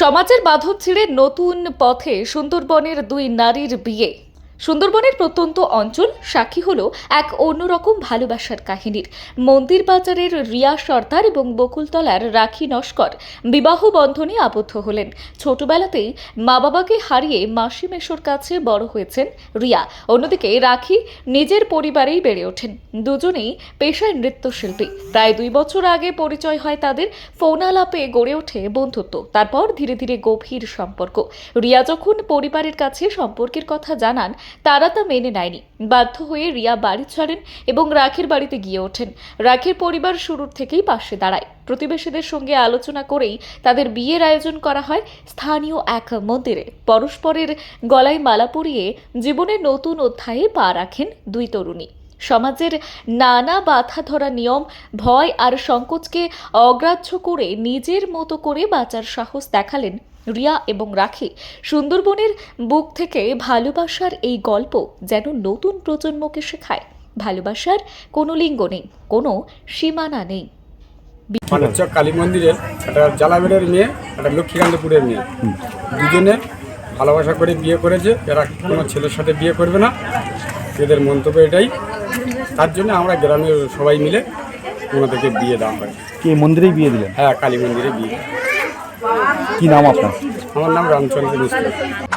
সমাজের বাঁধব ছিঁড়ে নতুন পথে সুন্দরবনের দুই নারীর বিয়ে। সুন্দরবনের প্রত্যন্ত অঞ্চল সাক্ষী হলো এক অন্যরকম ভালোবাসার কাহিনীর। মন্দির বাজারের রিয়া সর্দার এবং বকুলতলার রাখি নস্কর বিবাহ বন্ধনে আবদ্ধ হলেন। ছোটবেলাতেই মা বাবাকে হারিয়ে মাসি মেশোর কাছে বড় হয়েছেন রিয়া। অন্যদিকে রাখি নিজের পরিবারেই বেড়ে ওঠেন। দুজনেই পেশায় নৃত্যশিল্পী। প্রায় দুই বছর আগে পরিচয় হয় তাদের ফোনালাপে গড়ে ওঠে বন্ধুত্ব। তারপর ধীরে ধীরে গভীর সম্পর্ক। রিয়া যখন পরিবারের কাছে সম্পর্কের কথা জানান তারা তা মেনে নেয়নি। বাধ্য হয়ে রিয়া বাড়ি ছাড়েন এবং রাখের বাড়িতে গিয়ে ওঠেন। রাখের পরিবার শুরুর থেকেই পাশে দাঁড়ায়। প্রতিবেশীদের সঙ্গে আলোচনা করেই তাদের বিয়ের আয়োজন করা হয় স্থানীয় এক মন্দিরে। পরস্পরের গলায় মালা পরিয়ে জীবনের নতুন অধ্যায়ে পা রাখেন দুই তরুণী। সমাজের নানা বাধা ধরা নিয়ম, ভয় আর সংকোচকে অগ্রাহ্য করে নিজের মতো করে বাঁচার সাহস দেখালেন রিয়া এবং রাখি সুন্দরবনের বুক থেকে ভালোবাসার এই গল্প যেন নতুন প্রজন্মকে শেখায়। ভালোবাসার কোনো লিঙ্গ নেই কোনো সীমানা নেই। মানিকচক কালী মন্দিরের একটা জালাবেড়ের মেয়ে একটা লক্ষ্মীকান্তপুরের মেয়ে। দুজনে ভালোবাসা করে বিয়ে করেছে এরা কোনো ছেলের সাথে বিয়ে করবে না। এদের মন্তব্য এটাই। তার জন্য আমরা গ্রামের সবাই মিলে ওনাদেরকে বিয়ে দেওয়া হয়। কি মন্দিরেই বিয়ে দিলেন? হ্যাঁ কালী মন্দিরে বিয়ে। কি নাম আপনার? আমার নাম রামচন্দ্র মিশ্র